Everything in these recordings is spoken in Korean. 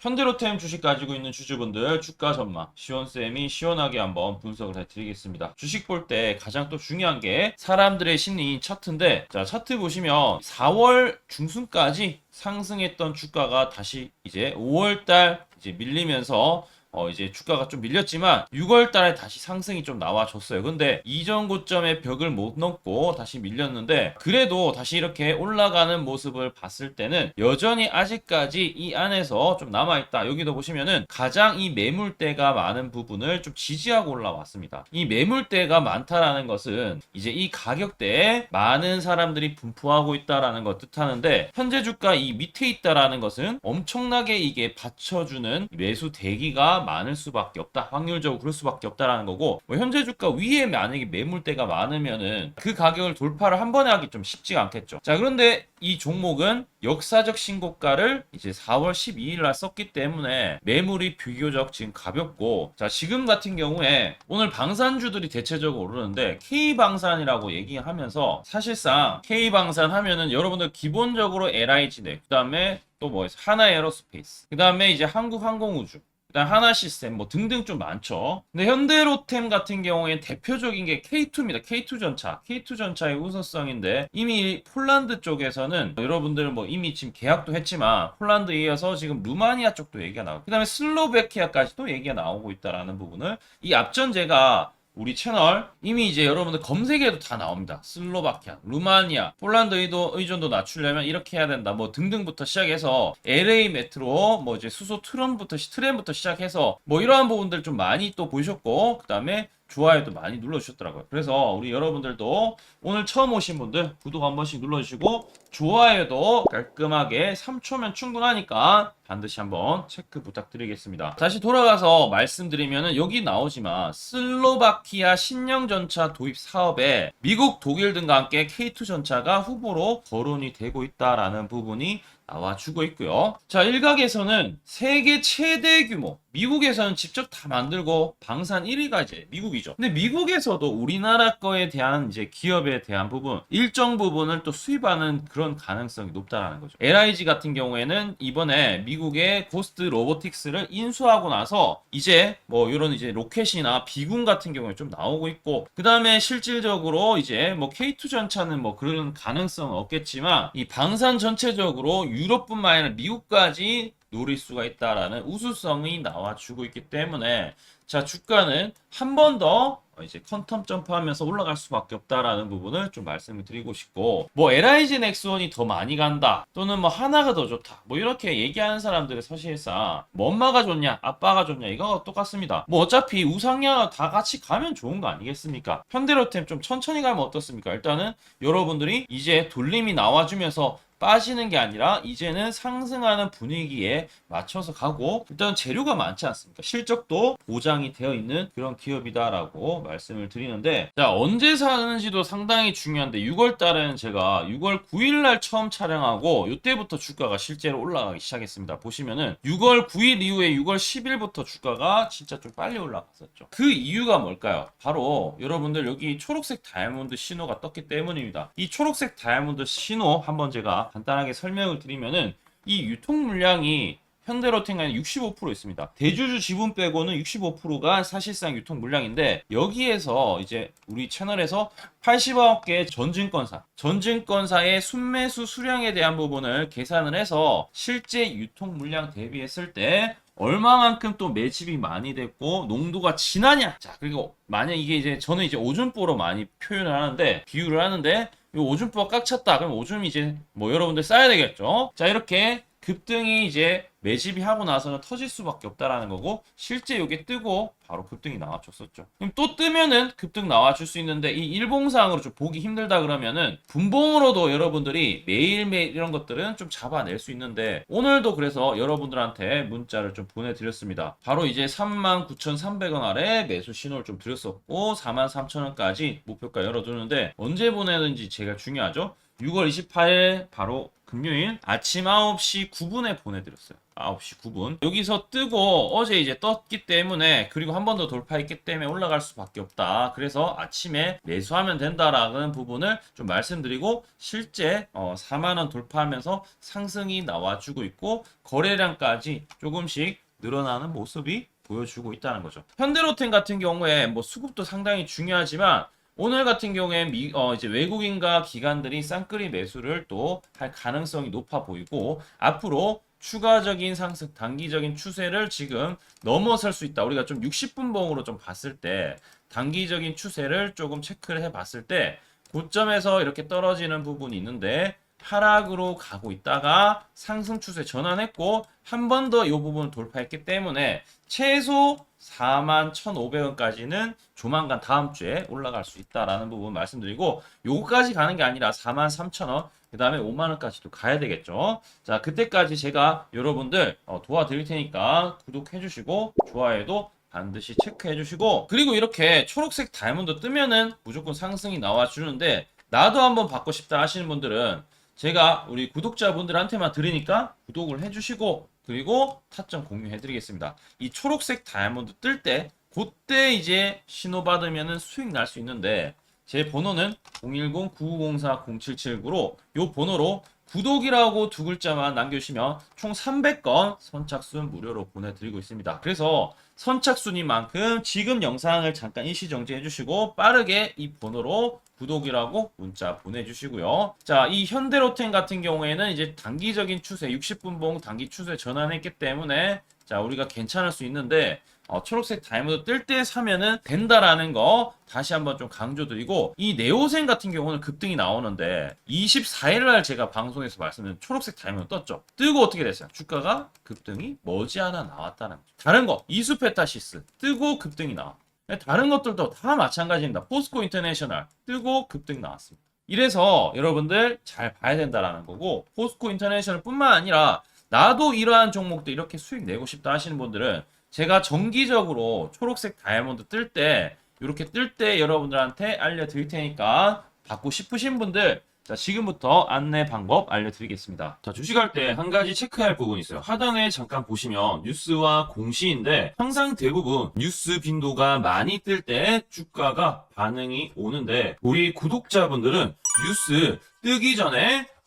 현대로템 주식 가지고 있는 주주분들 주가 전망 시원쌤이 시원하게 한번 분석을 해드리겠습니다. 주식 볼 때 가장 또 중요한 게 사람들의 심리인 차트인데 자 차트 보시면 4월 중순까지 상승했던 주가가 다시 이제 5월달 이제 밀리면서 어 이제 주가가 좀 밀렸지만 6월 달에 다시 상승이 좀 나와줬어요. 근데 이전 고점의 벽을 못 넘고 다시 밀렸는데 그래도 다시 이렇게 올라가는 모습을 봤을 때는 여전히 아직까지 이 안에서 좀 남아있다. 여기도 보시면은 가장 이 매물대가 많은 부분을 좀 지지하고 올라왔습니다. 이 매물대가 많다라는 것은 이제 이 가격대에 많은 사람들이 분포하고 있다라는 것 뜻하는데 현재 주가 이 밑에 있다라는 것은 엄청나게 이게 받쳐주는 매수 대기가 많을 수밖에 없다. 확률적으로 그럴 수밖에 없다라는 거고 뭐 현재 주가 위에 만약에 매물대가 많으면은 그 가격을 돌파를 한 번에 하기 좀 쉽지가 않겠죠. 자 그런데 이 종목은 역사적 신고가를 이제 4월 12일 날 썼기 때문에 매물이 비교적 지금 가볍고 자 지금 같은 경우에 오늘 방산주들이 대체적으로 오르는데 K방산이라고 얘기하면서 사실상 K방산 하면은 여러분들 기본적으로 LIG네 그 다음에 또 뭐 하나 에어로스페이스 그 다음에 이제 한국항공우주 일단 하나 시스템 뭐 등등 좀 많죠. 근데 현대로템 같은 경우에 대표적인 게 K2입니다. K2 전차. K2 전차의 우선성인데 이미 폴란드 쪽에서는 여러분들 뭐 이미 지금 계약도 했지만 폴란드에 이어서 지금 루마니아 쪽도 얘기가 나오고 그다음에 슬로베키아까지도 얘기가 나오고 있다라는 부분을 이 앞전 제가 우리 채널 이미 이제 여러분들 검색에도 다 나옵니다. 슬로바키아, 루마니아, 폴란드 의도, 의존도 낮추려면 이렇게 해야 된다. 뭐 등등부터 시작해서 LA 메트로 뭐 이제 수소 트럼부터 시- 트램부터 시작해서 뭐 이러한 부분들 좀 많이 또 보셨고 그다음에 좋아요도 많이 눌러주셨더라고요. 그래서 우리 여러분들도 오늘 처음 오신 분들 구독 한 번씩 눌러주시고 좋아요도 깔끔하게 3초면 충분하니까 반드시 한번 체크 부탁드리겠습니다. 다시 돌아가서 말씀드리면은 여기 나오지만 슬로바키아 신형전차 도입 사업에 미국, 독일 등과 함께 K2 전차가 후보로 거론이 되고 있다라는 부분이 나와주고 있고요. 자, 일각에서는 세계 최대 규모, 미국에서는 직접 다 만들고 방산 1위가 이제 미국이죠. 근데 미국에서도 우리나라 거에 대한 이제 기업에 대한 부분, 일정 부분을 또 수입하는 그런 가능성이 높다라는 거죠. LIG 같은 경우에는 이번에 미국의 고스트 로보틱스를 인수하고 나서 이제 뭐 이런 이제 로켓이나 비군 같은 경우에 좀 나오고 있고, 그 다음에 실질적으로 이제 뭐 K2 전차는 뭐 그런 가능성은 없겠지만 이 방산 전체적으로 유럽뿐만 아니라 미국까지 노릴 수가 있다라는 우수성이 나와주고 있기 때문에 자 주가는 한 번 더 이제 컨텀 점프하면서 올라갈 수밖에 없다라는 부분을 좀 말씀을 드리고 싶고 뭐 LIG 넥스원이 더 많이 간다 또는 뭐 하나가 더 좋다 뭐 이렇게 얘기하는 사람들은 사실상 뭐 엄마가 좋냐 아빠가 좋냐 이거 똑같습니다. 뭐 어차피 우상향 다 같이 가면 좋은 거 아니겠습니까? 현대로템 좀 천천히 가면 어떻습니까? 일단은 여러분들이 이제 돌림이 나와주면서 빠지는 게 아니라 이제는 상승하는 분위기에 맞춰서 가고 일단 재료가 많지 않습니까? 실적도 보장이 되어 있는 그런 기업이다라고 말씀을 드리는데 자 언제 사는지도 상당히 중요한데 6월 달은 제가 6월 9일 날 처음 촬영하고 이때부터 주가가 실제로 올라가기 시작했습니다. 보시면은 6월 9일 이후에 6월 10일부터 주가가 진짜 좀 빨리 올라갔었죠. 그 이유가 뭘까요? 바로 여러분들 여기 초록색 다이아몬드 신호가 떴기 때문입니다. 이 초록색 다이아몬드 신호 한번 제가 간단하게 설명을 드리면은 이 유통 물량이 현대로템가는 65% 있습니다. 대주주 지분 빼고는 65%가 사실상 유통 물량인데 여기에서 이제 우리 채널에서 80억 개 전증권사, 전증권사의 순매수 수량에 대한 부분을 계산을 해서 실제 유통 물량 대비했을 때 얼마만큼 또 매집이 많이 됐고 농도가 진하냐. 자 그리고 만약 이게 이제 저는 이제 오줌보로 많이 표현을 하는데 비유를 하는데 이 오줌보가 꽉 찼다. 그럼 오줌이 이제 뭐 여러분들 싸야 되겠죠. 자 이렇게 급등이 이제 매집이 하고 나서는 터질 수밖에 없다라는 거고 실제 이게 뜨고 바로 급등이 나와줬었죠. 그럼 또 뜨면은 급등 나와줄 수 있는데 이 일봉상으로 좀 보기 힘들다 그러면은 분봉으로도 여러분들이 매일매일 이런 것들은 좀 잡아낼 수 있는데 오늘도 그래서 여러분들한테 문자를 좀 보내드렸습니다. 바로 이제 39,300원 아래 매수 신호를 좀 드렸었고 43,000원까지 목표가 열어두는데 언제 보내는지 제가 중요하죠. 6월 28일 바로 금요일 아침 9시 9분에 보내드렸어요. 9시 9분. 여기서 뜨고 어제 이제 떴기 때문에 그리고 한 번 더 돌파했기 때문에 올라갈 수밖에 없다. 그래서 아침에 매수하면 된다라는 부분을 좀 말씀드리고 실제 어, 4만 원 돌파하면서 상승이 나와주고 있고 거래량까지 조금씩 늘어나는 모습이 보여주고 있다는 거죠. 현대로템 같은 경우에 뭐 수급도 상당히 중요하지만 오늘 같은 경우에 미, 어, 이제 외국인과 기관들이 쌍끌이 매수를 또 할 가능성이 높아 보이고 앞으로 추가적인 상승, 단기적인 추세를 지금 넘어설 수 있다. 우리가 좀 60분 봉으로 좀 봤을 때 단기적인 추세를 조금 체크를 해 봤을 때 고점에서 이렇게 떨어지는 부분이 있는데 하락으로 가고 있다가 상승 추세 전환했고 한 번 더 이 부분을 돌파했기 때문에 최소 4만 1,500원까지는 조만간 다음 주에 올라갈 수 있다라는 부분 말씀드리고 요거까지 가는 게 아니라 4만 3,000원 그 다음에 5만 원까지도 가야 되겠죠. 자 그때까지 제가 여러분들 어, 도와드릴 테니까 구독해 주시고 좋아요도 반드시 체크해 주시고 그리고 이렇게 초록색 다이아몬드 뜨면은 무조건 상승이 나와 주는데 나도 한번 받고 싶다 하시는 분들은 제가 우리 구독자분들한테만 드리니까 구독을 해주시고 그리고 타점 공유해드리겠습니다. 이 초록색 다이아몬드 뜰 때 그때 이제 신호 받으면은 수익 날 수 있는데 제 번호는 010-9904-0779로 요 번호로 구독이라고 두 글자만 남겨주시면 총 300건 선착순 무료로 보내드리고 있습니다. 그래서 선착순인 만큼 지금 영상을 잠깐 일시 정지 해 주시고 빠르게 이 번호로 구독이라고 문자 보내주시고요. 자, 이 현대로템 같은 경우에는 이제 단기적인 추세, 60분봉 단기 추세 전환했기 때문에 자, 우리가 괜찮을 수 있는데 어, 초록색 다이아몬드 뜰 때 사면은 된다라는 거 다시 한번 좀 강조드리고 이 네오센 같은 경우는 급등이 나오는데 24일 날 제가 방송에서 말씀드린 초록색 다이아몬드 떴죠. 뜨고 어떻게 됐어요? 주가가 급등이 머지않아 나왔다는 거죠. 다른 거 이수페타시스 뜨고 급등이 나와. 다른 것들도 다 마찬가지입니다. 포스코 인터내셔널 뜨고 급등 나왔습니다. 이래서 여러분들 잘 봐야 된다라는 거고 포스코 인터내셔널 뿐만 아니라 나도 이러한 종목도 이렇게 수익 내고 싶다 하시는 분들은 제가 정기적으로 초록색 다이아몬드 뜰 때 이렇게 뜰 때 여러분들한테 알려드릴 테니까 받고 싶으신 분들 자 지금부터 안내 방법 알려드리겠습니다. 자 주식할 때 한 가지 체크할 부분이 있어요. 하단에 잠깐 보시면 뉴스와 공시인데 항상 대부분 뉴스 빈도가 많이 뜰 때 주가가 반응이 오는데 우리 구독자분들은 뉴스 뜨기 전에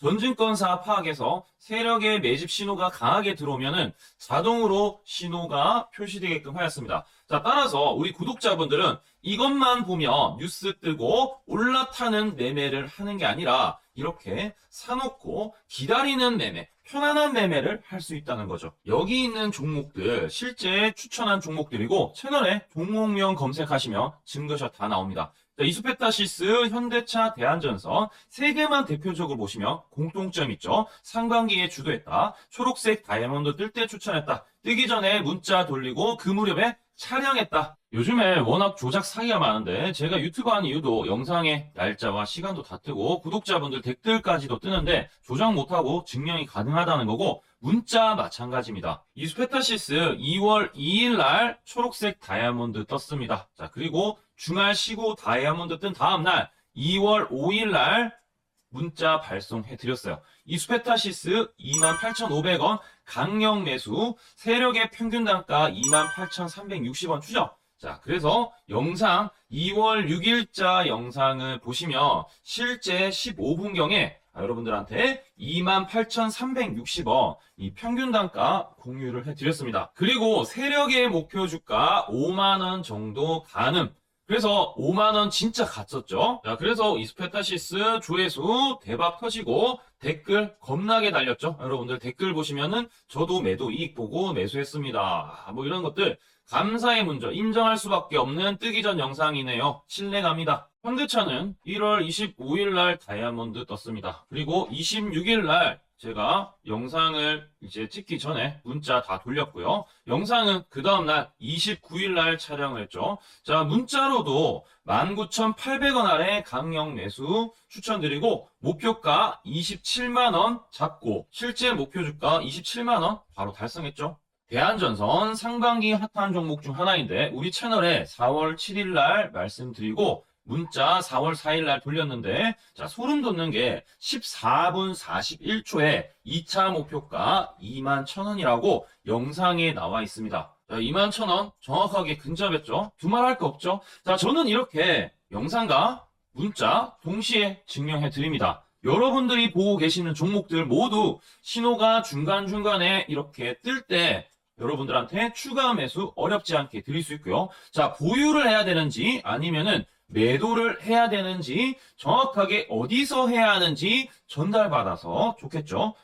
전증권 사 파악에서 세력의 매집 신호가 강하게 들어오면은 자동으로 신호가 표시되게끔 하였습니다. 자, 따라서 우리 구독자분들은 이것만 보면 뉴스 뜨고 올라타는 매매를 하는 게 아니라 이렇게 사놓고 기다리는 매매, 편안한 매매를 할 수 있다는 거죠. 여기 있는 종목들 실제 추천한 종목들이고 채널에 종목명 검색하시면 증거샷 다 나옵니다. 자, 이수페타시스, 현대차, 대한전선 세 개만 대표적으로 보시면 공통점 있죠. 상반기에 주도했다. 초록색 다이아몬드 뜰 때 추천했다. 뜨기 전에 문자 돌리고 그 무렵에 촬영했다. 요즘에 워낙 조작 사기가 많은데 제가 유튜브 한 이유도 영상에 날짜와 시간도 다 뜨고 구독자분들 댓글까지도 뜨는데 조작 못하고 증명이 가능하다는 거고 문자 마찬가지입니다. 이스페타시스 2월 2일 날 초록색 다이아몬드 떴습니다. 자, 그리고 주말 쉬고 다이아몬드 뜬 다음 날 2월 5일 날 문자 발송해 드렸어요. 이스페타시스 28,500원 강력 매수 세력의 평균 단가 28,360원 추적. 자, 그래서 영상 2월 6일자 영상을 보시면 실제 15분경에 여러분들한테 28,360원 이 평균 단가 공유를 해드렸습니다. 그리고 세력의 목표 주가 5만원 정도 가능. 그래서 5만원 진짜 갔었죠. 자, 그래서 이스페타시스 조회수 대박 터지고 댓글 겁나게 달렸죠. 여러분들 댓글 보시면은 저도 매도 이익 보고 매수했습니다. 뭐 이런 것들 감사의 문제 인정할 수밖에 없는 뜨기 전 영상이네요. 신뢰갑니다. 현대차는 1월 25일 날 다이아몬드 떴습니다. 그리고 26일 날 제가 영상을 이제 찍기 전에 문자 다 돌렸고요. 영상은 그 다음날 29일 날 촬영을 했죠. 자, 문자로도 19,800원 아래 강력 매수 추천드리고 목표가 27만원 잡고 실제 목표 주가 27만원 바로 달성했죠. 대한전선 상반기 핫한 종목 중 하나인데 우리 채널에 4월 7일 날 말씀드리고 문자 4월 4일 날 돌렸는데 자 소름 돋는 게 14분 41초에 2차 목표가 2만 1,000원이라고 영상에 나와 있습니다. 자, 2만 1,000원 정확하게 근접했죠. 두말할 거 없죠. 자 저는 이렇게 영상과 문자 동시에 증명해 드립니다. 여러분들이 보고 계시는 종목들 모두 신호가 중간중간에 이렇게 뜰 때 여러분들한테 추가 매수 어렵지 않게 드릴 수 있고요. 자, 보유를 해야 되는지 아니면은 매도를 해야 되는지 정확하게 어디서 해야 하는지 전달받아서 좋겠죠.